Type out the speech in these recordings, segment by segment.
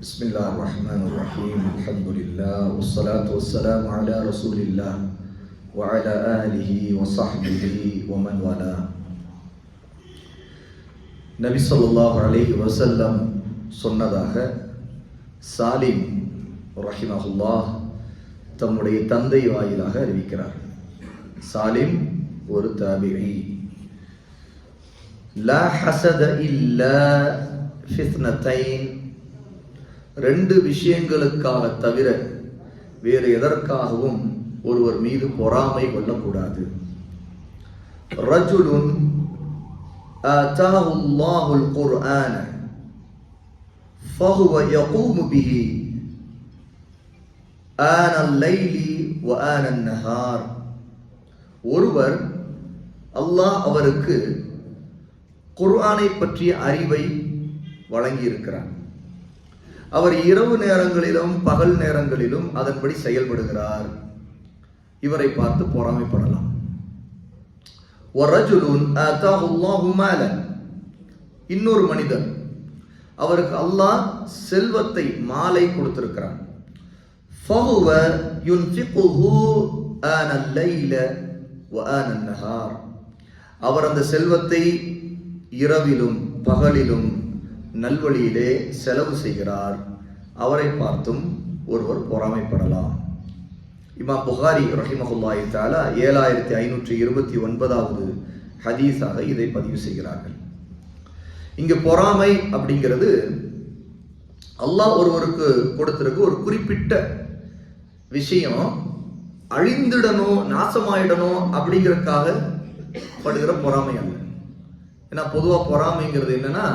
بسم الله الرحمن الرحيم الحمد لله والصلاة والسلام على رسول الله وعلى آله وصحبه ومن والاه நபி ஸல்லல்லாஹு அலைஹி வஸல்லம் சொன்னதாக சாலிம் ரஹிமஹுல்லாஹ் தம்முடைய தந்தை வாயிலாக அறிவிக்கிறார் சாலிம் ஒரு தாபிஇ லா ஹசத இல்லா ஃபித்னத்தைன் ரெண்டு விஷயங்களுக்காக தவிர வேறு எதற்காகவும் ஒருவர் மீது பொறாமை கொள்ளக்கூடாது ரஜுலுன் آتاه الله القرآن فهو يقوم به آن الليل وآن النهار ஒருவர் அல்லாஹ் அவருக்கு குர்ஆனை பற்றிய அறிவை வழங்கியிருக்கிறார் அவர் இரவு நேரங்களிலும் பகல் நேரங்களிலும் அதன்படி செயல்படுகிறார். இவரை பார்த்து பொறாமைப்படலாம். இன்னொரு மனிதன். அவருக்கு அல்லாஹ் செல்வத்தை மாலை கொடுத்திருக்கிறார் அவர் அந்த செல்வத்தை இரவிலும் பகலிலும் நல்வழியிலே செலவு செய்கிறார். அவரை பார்த்தும் ஒருவர் பொறாமைப்படலாம். இமா புகாரி ரஹிமஹுல்லாஹி தாலா ஏழாயிரத்தி ஐநூற்றி இருபத்தி ஒன்பதாவது ஹதீஸாக இதை பதிவு செய்கிறார்கள். இங்கு பொறாமை அப்படிங்கிறது அல்லாஹ் ஒருவருக்கு கொடுத்திருக்க ஒரு குறிப்பிட்ட விஷயம் அழிந்துடணும் நாசமாயிடணும் அப்படிங்கிறதுக்காக படுகிற பொறாமை அல்ல. ஏன்னா பொதுவாக பொறாமைங்கிறது என்னன்னா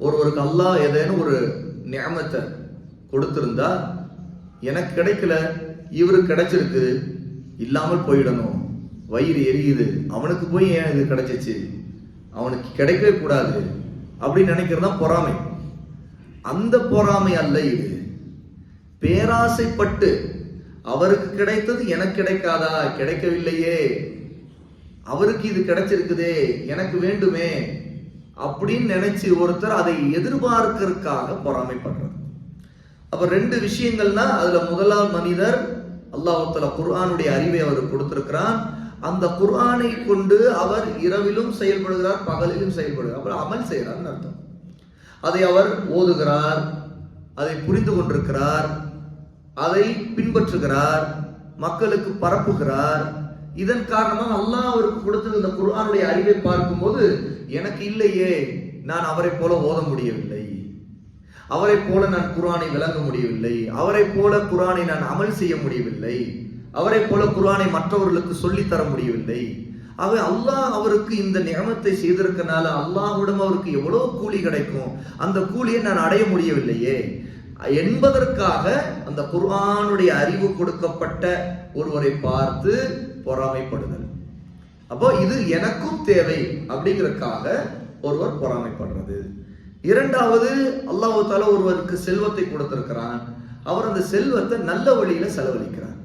ஒருவருக்கு அல்லாஹ் ஏதேனும் ஒரு நியமத்தை கொடுத்திருந்தா எனக்கு கிடைக்கல இவருக்கு கிடைச்சிருக்கு இல்லாமல் போயிடணும். வயிறு எரியுது அவனுக்கு போய் ஏன் இது கிடைச்சிச்சு? அவனுக்கு கிடைக்கவே கூடாது அப்படின்னு நினைக்கிறது தான் பொறாமை. அந்த பொறாமை அல்ல இது. பேராசைப்பட்டு அவருக்கு கிடைத்தது எனக்கு கிடைக்காதா? கிடைக்கவில்லையே. அவருக்கு இது கிடைச்சிருக்குதே எனக்கு வேண்டுமே. அப்படின்னு நினைச்சு ஒருத்தர் அதை எதிர்பார்க்கறதுக்காக பொறாமைப்படுறது அப்ப ரெண்டு விஷயங்கள்னா அதுல முதலாம் மனிதர் அல்லாஹத்துல குர்ஆனுடைய அறிவை அவர் கொடுத்திருக்கிறான். அந்த குர்ஆனை கொண்டு அவர் இரவிலும் செயல்படுகிறார் பகலிலும் செயல்படுகிறார். அப்புறம் அமல் செய்கிறார் அர்த்தம். அதை அவர் ஓதுகிறார் அதை புரிந்து கொண்டிருக்கிறார் அதை பின்பற்றுகிறார் மக்களுக்கு பரப்புகிறார் இதன் காரணமாக அல்லாஹ் அவருக்கு கொடுத்த இந்த குரானுடைய அறிவை பார்க்கும்போது எனக்கு இல்லையே நான் அவரை போல ஓத முடியவில்லை. அவரை போல நான் குரானை விளங்க முடியவில்லை. அவரை போல குரானை நான் அமல் செய்ய முடியவில்லை. அவரை போல குரானை மற்றவர்களுக்கு சொல்லித்தர முடியவில்லை. ஆக அல்லாஹ் அவருக்கு இந்த நியமத்தை செய்திருக்கனால அல்லாஹ்விடம் அவருக்கு எவ்வளோ கூலி கிடைக்கும்? அந்த கூலியை நான் அடைய முடியவில்லையே. என்பதற்காக அந்த குர்ஆனுடைய அறிவு கொடுக்கப்பட்ட ஒருவரை பார்த்து பொறாமைப்படுதல். அப்போ இது எனக்கும் தேவை அப்படிங்கிறதுக்காக ஒருவர் பொறாமைப்படுறது. இரண்டாவது அல்லாஹு தால ஒருவருக்கு செல்வத்தை கொடுத்திருக்கிறான். அவர் அந்த செல்வத்தை நல்ல வழியில செலவழிக்கிறார்.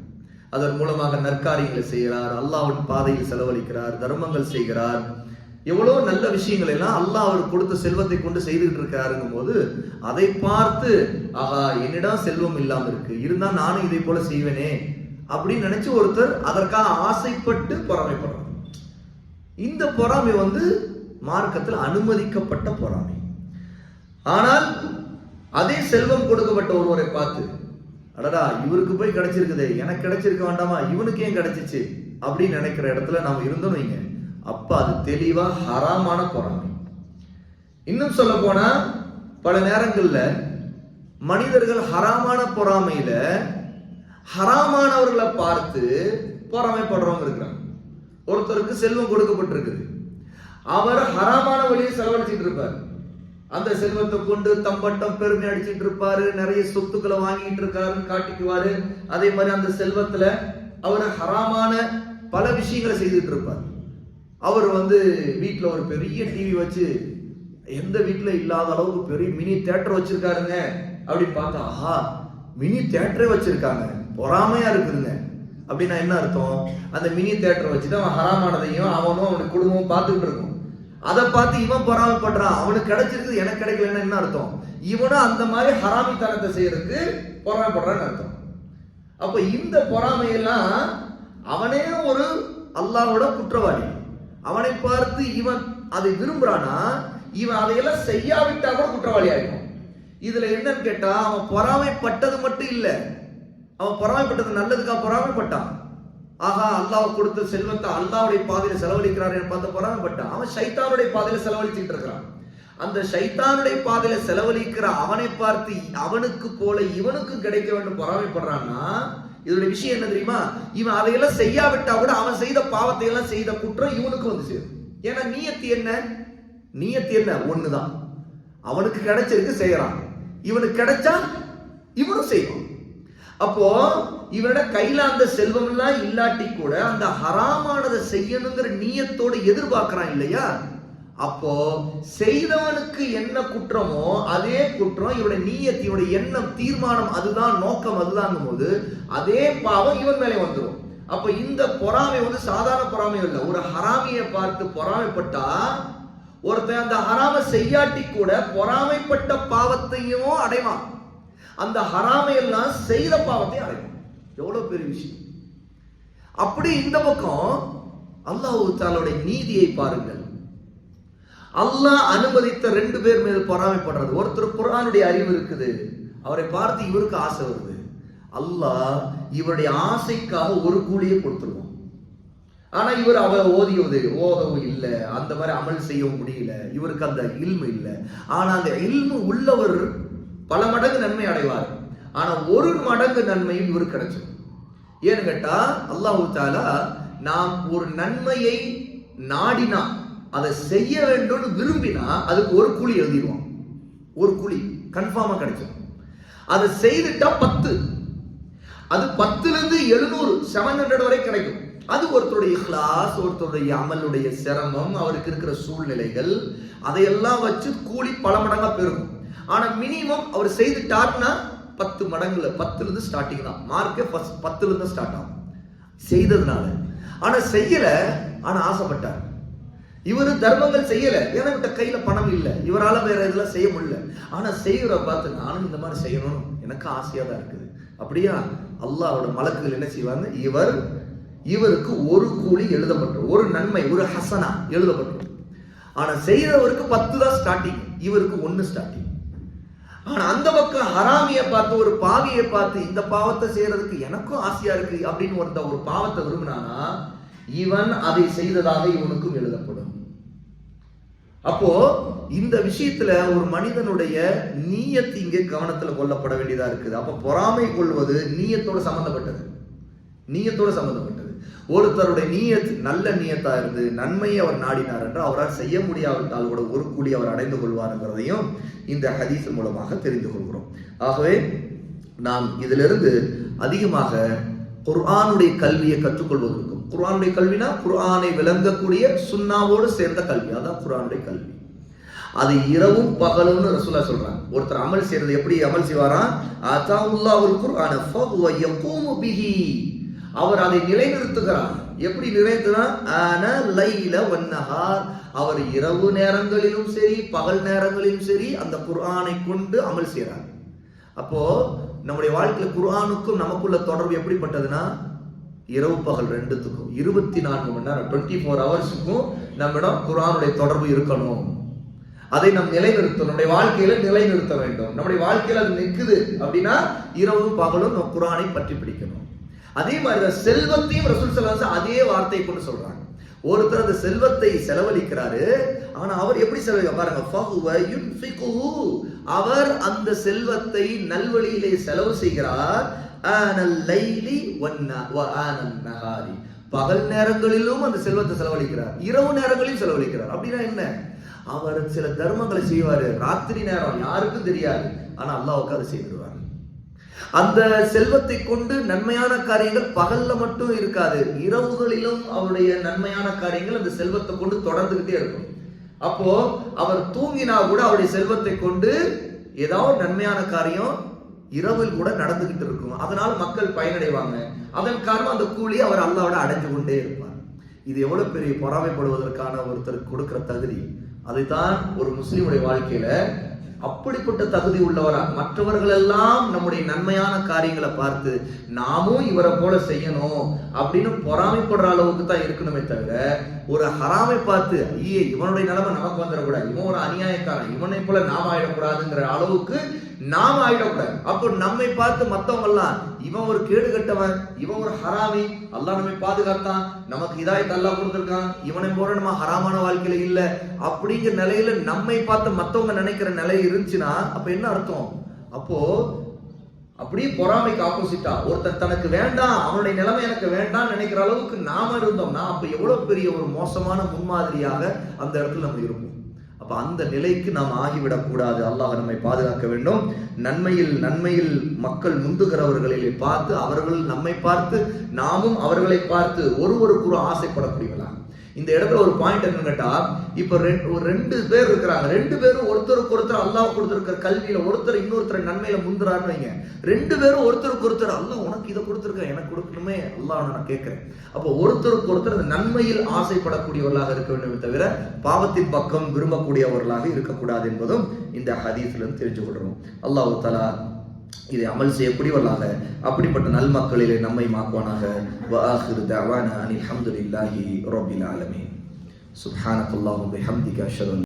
அதன் மூலமாக நற்காரியங்களை செய்கிறார் அல்லாவின் பாதையில் செலவழிக்கிறார் தர்மங்கள் செய்கிறார். எவ்வளோ நல்ல விஷயங்கள் எல்லாம் அல்லாஹ் அவர் கொடுத்த செல்வத்தை கொண்டு செய்துகிட்டு இருக்கிறாருங்கும் போது அதை பார்த்து ஆஹா என்னிடம் செல்வம் இல்லாமல் இருக்கு. இருந்தால் நானும் இதை போல செய்வேனே. அப்படின்னு நினைச்சு ஒருத்தர் அதற்காக ஆசைப்பட்டு பொறாமைப்படுறார். இந்த பொறாமை வந்து மார்க்கத்தில் அனுமதிக்கப்பட்ட பொறாமை. ஆனால் அதே செல்வம் கொடுக்கப்பட்ட ஒருவரை பார்த்து அடடா இவருக்கு போய் கிடைச்சிருக்குதே எனக்கு கிடைச்சிருக்க வேண்டாமா இவனுக்கு ஏன் கிடைச்சிச்சு? அப்படின்னு நினைக்கிற இடத்துல நாம் இருந்தோம் வைங்க. அப்ப அது தெளிவா ஹராமான பொறாமை. இன்னும் சொல்ல போனா பல நேரங்கள்ல மனிதர்கள் ஹராமான பொறாமையில ஹராமானவர்களை பார்த்து பொறாமைப்படுறவங்க இருக்கிறாங்க. ஒருத்தருக்கு செல்வம் கொடுக்கப்பட்டிருக்குது. அவர் ஹராமான வழியை செலவழிச்சிட்டு இருப்பார். அந்த செல்வத்தை கொண்டு தம்பட்டம் பெருமை அடிச்சிட்டு இருப்பாரு. நிறைய சொத்துக்களை வாங்கிட்டு இருக்காருன்னு காட்டிக்குவாரு. அதே மாதிரி அந்த செல்வத்துல அவர் ஹராமான பல விஷயங்களை செய்துட்டு இருப்பார். அவர் வந்து வீட்டில் ஒரு பெரிய டிவி வச்சு எந்த வீட்டில் இல்லாத அளவுக்கு பெரிய மினி தேட்டர் வச்சிருக்காருங்க அப்படின்னு பார்த்தா ஆஹா மினி தேட்டரே வச்சிருக்காங்க. பொறாமையா இருக்குதுங்க. அப்படின்னா என்ன அர்த்தம்? அந்த மினி தேட்டர் வச்சுட்டு அவன் ஹராமானதையும் அவனும் அவனுக்கு குடும்பமும் பார்த்துக்கிட்டு இருக்கும். அதை பார்த்து இவன் பொறாமைப்படுறான். அவனுக்கு கிடைச்சிருக்குது எனக்கு கிடைக்கலன்னா என்ன அர்த்தம்? இவனும் அந்த மாதிரி ஹராமித்தனத்தை செய்யறதுக்கு பொறாமைப்படுறான்னு அர்த்தம். அப்போ இந்த பொறாமையெல்லாம் அவனே ஒரு அல்லாவோட குற்றவாளி. அவனை பார்த்து இவன் அதை விரும்புறானா? இவன் அதையெல்லாம் செய்யாவிட்டா கூட குற்றவாளி ஆகிடும் இதுல என்னன்னு கேட்டா அவன் பொறாமைப்பட்டது மட்டும் இல்லை. அவன் பொறாமைப்பட்டது நல்லதுக்கா பொறாமைப்பட்டான். ஆகா அல்லாவை கொடுத்த செல்வத்தை அல்லாவுடைய பாதையில செலவழிக்கிறார் பார்த்து பொறாமைப்பட்டான். அவன் சைத்தானுடைய பாதையில செலவழிச்சுட்டு இருக்கிறான். அந்த சைத்தானுடைய பாதையில செலவழிக்கிற அவனை பார்த்து அவனுக்கு போல இவனுக்கும் கிடைக்க வேண்டும் பொறாமைப்படுறான்னா இதோட விஷயம் என்ன தெரியுமா? இவன் அதையெல்லாம் செய்யாவிட்டா கூட அவன் செய்த பாவத்தை எல்லாம் செய்த குற்றம் இவனுக்கு வந்து சேரும். ஏன்னா நீயத்து என்ன? நீயத்து என்ன? ஒண்ணுதான். அவனுக்கு கிடைச்சிருக்கு செய்யறான். இவனுக்கு கிடைச்சா இவனும் செய்வான். அப்போ இவனோட கையில அந்த செல்வம் எல்லாம் இல்லாட்டி கூட அந்த ஹராமானதை செய்யணுங்கிற நீயத்தோட எதிர்பார்க்கிறான் இல்லையா? அப்போ செய்தவனுக்கு என்ன குற்றமோ அதே குற்றம் இவருடைய நீயத் எண்ணம் தீர்மானம் அதுதான் நோக்கம் அதுதான் போது அதே பாவம் இவன் மேலே வந்துடும் அப்ப இந்த பொறாமை வந்து சாதாரண பொறாமை இல்லை ஒரு ஹராமியை பார்த்து பொறாமைப்பட்டா ஒருத்தன் அந்த ஹராம செய்யாட்டி கூட பொறாமைப்பட்ட பாவத்தையும் அடைவான். அந்த ஹராமையெல்லாம் செய்த பாவத்தை அடைக்கும் எவ்வளவு பெரிய விஷயம். அப்படி இந்த பக்கம் அல்லாஹு தாலுடைய நீதியை பாருங்கள். அல்லாஹ் அனுமதித்த ரெண்டு பேர் மேல் பொறாமைப்படுறது. ஒருத்தர் குரானுடைய அறிவு இருக்குது. அவரை பார்த்து இவருக்கு ஆசை வருது. அல்லாஹ் இவருடைய ஆசைக்காக ஒரு கூலியை கொடுத்துருவோம் ஆனா இவர் அவ ஓதியது ஓதவும் இல்லை. அந்த மாதிரி அமல் செய்யவும் முடியல. இவருக்கு அந்த இல்மு இல்லை. ஆனா அந்த இல்மு உள்ளவர் பல மடங்கு நன்மை அடைவார். ஆனா ஒரு மடங்கு நன்மையும் இவருக்கு கிடைச்சது ஏன்னு கேட்டா அல்லாஹு தாலா நாம் ஒரு நன்மையை நாடினா அதை செய்ய வேண்டும்னு விரும்பினா அதுக்கு ஒரு கூலி எழுதிடுவோம் ஒரு கூலி கன்ஃபார்மா கிடைச்சிடும் அதை செய்துட்டா பத்து. அது பத்துல இருந்து எழுநூறு செவன் ஹண்ட்ரட் வரை கிடைக்கும். அது ஒருத்தருடைய கிளாஸ் ஒருத்தருடைய அமலுடைய சிரமம் அவருக்கு இருக்கிற சூழ்நிலைகள் அதையெல்லாம் வச்சு கூலி பல மடங்கா பெருகும். ஆனால் மினிமம் அவர் செய்துட்டார்னா பத்து மடங்குல பத்துலேருந்து ஸ்டார்டிங் தான். மார்க்கே ஃபஸ்ட் பத்துலேருந்து ஸ்டார்ட் ஆகும். செய்ததுனால. ஆனால் செய்யலை ஆனால் ஆசைப்பட்டார். இவரு தர்மங்கள் செய்யல. ஏன்னா விட்ட கையில பணம் இல்லை. இவரால வேற இதெல்லாம் செய்ய முடியல. ஆனா செய்யற பார்த்து நானும் இந்த மாதிரி செய்யணும். எனக்கு ஆசையா தான் இருக்குது. அப்படியா? அல்லாவோட மலக்குகள் என்ன செய்வாங்க? இவர் இவருக்கு ஒரு கூலி எழுதப்பட்டோம் ஒரு நன்மை ஒரு ஹசனா எழுதப்பட்டோம் ஆனா செய்யறவருக்கு பத்து தான் ஸ்டார்டிங் இவருக்கு ஒன்னு ஸ்டார்டிங் ஆனா அந்த பக்கம் ஹராமிய பார்த்து ஒரு பாவியை பார்த்து இந்த பாவத்தை செய்யறதுக்கு எனக்கும் ஆசையா இருக்கு அப்படின்னு ஒருத்த ஒரு பாவத்தை விரும்பினானா இவன் அதை செய்ததாக இவனுக்கும் எழுதப்படும். அப்போ இந்த விஷயத்துல ஒரு மனிதனுடைய நீயத்து இங்கே கவனத்துல கொள்ளப்பட வேண்டியதா இருக்குது. அப்ப பொறாமை கொள்வது நீயத்தோட சம்பந்தப்பட்டது. நீயத்தோட சம்பந்தப்பட்டது. ஒருத்தருடைய நீயத் நல்ல நீயத்தா இருந்து நன்மையை அவர் நாடினார் என்றால் அவரால் செய்ய முடியாவிட்டால் கூட ஒரு கூடி அவர் அடைந்து கொள்வார்ங்கிறதையும் இந்த ஹதீஸ் மூலமாக தெரிந்து கொள்கிறோம். ஆகவே நாம் இதிலிருந்து அதிகமாக குர்ஆனுடைய கல்வியை கற்றுக்கொள்வதற்கும் குர்ஆனுடைய கல்வினா குர்ஆனை விளங்கக்கூடிய சுன்னாவோடு சேர்ந்த கல்வி. அதான் குர்ஆனுடைய கல்வி. அது இரவும் பகலும்னு ரசூலா சொல்றாங்க. ஒருத்தர் அமல் செய்யறது எப்படி அமல் செய்வாராம் அத்தாவுல்லாஹுல் குர்ஆன ஃபஹுவ யகூமு பிஹி. அவர் அதை நிலைநிறுத்துகிறார். எப்படி நிலைநிறுத்துறார் ஆன லைல வன்னஹார் அவர் இரவு நேரங்களிலும் சரி பகல் நேரங்களிலும் சரி அந்த குர்ஆனை கொண்டு அமல் செய்கிறார். அப்போ நம்முடைய வாழ்க்கையில் குர்ஆனுக்கும் நமக்குள்ள தொடர்பு எப்படிப்பட்டதுன்னா இரவு பகல் ரெண்டுத்துக்கும். இருபத்தி நான்கு மணி நேரம் டுவெண்ட்டி ஃபோர் ஹவர்ஸுக்கும் நம்மிடம் குர்ஆனுடைய தொடர்பு இருக்கணும். அதை நாம் நிலைநிறுத்தணும். நம்முடைய வாழ்க்கையில நிலைநிறுத்த வேண்டும். நம்முடைய வாழ்க்கையில் அது நிற்குது அப்படின்னா இரவும் பகலும் நம்ம குரானை பற்றி பிடிக்கணும். அதே மாதிரி தான் செல்வத்தையும் ரசூல் சல்லாஸ் அதே வார்த்தையை கொண்டு சொல்றாங்க. ஒருத்தர் அந்த செல்வத்தை செலவழிக்கிறாரு ஆனா அவர் எப்படி செலவழிக்க பாருங்க அவர் அந்த செல்வத்தை நல்வழியிலே செலவு செய்கிறார். லைலி பகல் நேரங்களிலும் அந்த செல்வத்தை செலவழிக்கிறார். இரவு நேரங்களிலும் செலவழிக்கிறார். அப்படின்னா என்ன? அவர் சில தர்மங்களை செய்வாரு. ராத்திரி நேரம் யாருக்கும் தெரியாது. ஆனா அல்லாவுக்கு அதை செய்திருவார் அந்த செல்வத்தை கொண்டு நன்மையான காரியங்கள் பகல்ல மட்டும் இருக்காது. இரவுகளிலும் அவருடைய நன்மையான காரியங்கள் அந்த செல்வத்தை கொண்டு தொடர்ந்துகிட்டே இருக்கும். அப்போ அவர் தூங்கினா கூட அவருடைய செல்வத்தை கொண்டு ஏதாவது நன்மையான காரியம் இரவில் கூட நடந்துகிட்டு இருக்கும். அதனால மக்கள் பயனடைவாங்க. அதன் காரணம் அந்த கூலி அவர் அல்லாவோட அடைஞ்சு கொண்டே இருப்பார். இது எவ்வளவு பெரிய பொறாமைப்படுவதற்கான ஒருத்தருக்கு கொடுக்கிற தகுதி. அதைத்தான் ஒரு முஸ்லீமுடைய வாழ்க்கையில அப்படிப்பட்ட தகுதி உள்ளவரா? மற்றவர்கள் எல்லாம் நம்முடைய நன்மையான காரியங்களை பார்த்து நாமும் இவரை போல செய்யணும் அப்படின்னு பொறாமைப்படுற அளவுக்கு தான் இருக்கணுமே தவிர ஒரு ஹராமை பார்த்து ஐயே இவனுடைய நிலைமை நமக்கு வந்துடக்கூடாது. இவன் ஒரு அநியாயக்காரன். இவனை போல நாம் ஆயிடக்கூடாதுங்கிற அளவுக்கு நாம் ஆயிடக்கூடாது. அப்போ நம்மை பார்த்து மற்றவங்க எல்லாம் இவன் ஒரு கேடு கட்டவன் இவன் ஒரு ஹராமி அல்லாஹ் நம்மை பாதுகாத்தான் நமக்கு இதாயத் அல்லாஹ் கொடுத்துருக்கான் இவனை போல நம்ம ஹராமான வாழ்க்கையில இல்ல அப்படிங்கிற நிலையில நம்மை பார்த்து மற்றவங்க நினைக்கிற நிலை இருந்துச்சுன்னா அப்ப என்ன அர்த்தம்? அப்போ அப்படியே பொறாமைக்கு ஆப்போசிட்டா ஒருத்தன் தனக்கு வேண்டாம் அவனுடைய நிலைமை எனக்கு வேண்டாம் நினைக்கிற அளவுக்கு நாம இருந்தோம்னா அப்ப எவ்வளவு பெரிய ஒரு மோசமான முன்மாதிரியாக அந்த இடத்துல நம்ம இருப்போம். அப்ப அந்த நிலைக்கு நாம் ஆகிவிடக் கூடாது அல்லாஹ் நம்மை பாதுகாக்க வேண்டும். நன்மையில் நன்மையில் மக்கள் முந்துகிறவர்களிலே பார்த்து அவர்கள் நம்மை பார்த்து நாமும் அவர்களை பார்த்து ஒருவருக்கு ஒரு ஆசைப்படக்கூடியவர்களாக இந்த இடத்துல ஒரு பாயிண்ட் என்னன்னு கேட்டா இப்போ ரெண்டு ஒரு ரெண்டு பேர் இருக்கிறாங்க. ரெண்டு பேரும் ஒருத்தருக்கு ஒருத்தர் அல்லாஹ் கொடுத்துருக்கிற கல்வியில ஒருத்தர் இன்னொருத்தர் நன்மையில முந்துறாருன்னு வைங்க. ரெண்டு பேரும் ஒருத்தருக்கு ஒருத்தர் அல்லாஹ் உனக்கு இதை கொடுத்துருக்கேன் எனக்கு கொடுக்கணுமே அல்லாஹ் நான் கேட்கிறேன். அப்போ ஒருத்தருக்கு ஒருத்தர் அந்த நன்மையில் ஆசைப்படக்கூடியவர்களாக இருக்க வேண்டும் தவிர பாவத்தின் பக்கம் விரும்பக்கூடியவர்களாக இருக்கக்கூடாது என்பதும் இந்த ஹதீஸ்ல இருந்து தெரிஞ்சு கொள்றோம் அல்லாஹ் தலா இதை அமல் செய்யக்கூடியவர்களாக அப்படிப்பட்ட நல் மக்களிலே நம்மை மாக்குவானாக. வாஹிரு தவான அனில் ஹம்துல்லாஹி ரோபில் ஆலமீன். சுஹானக்குல்லாஹு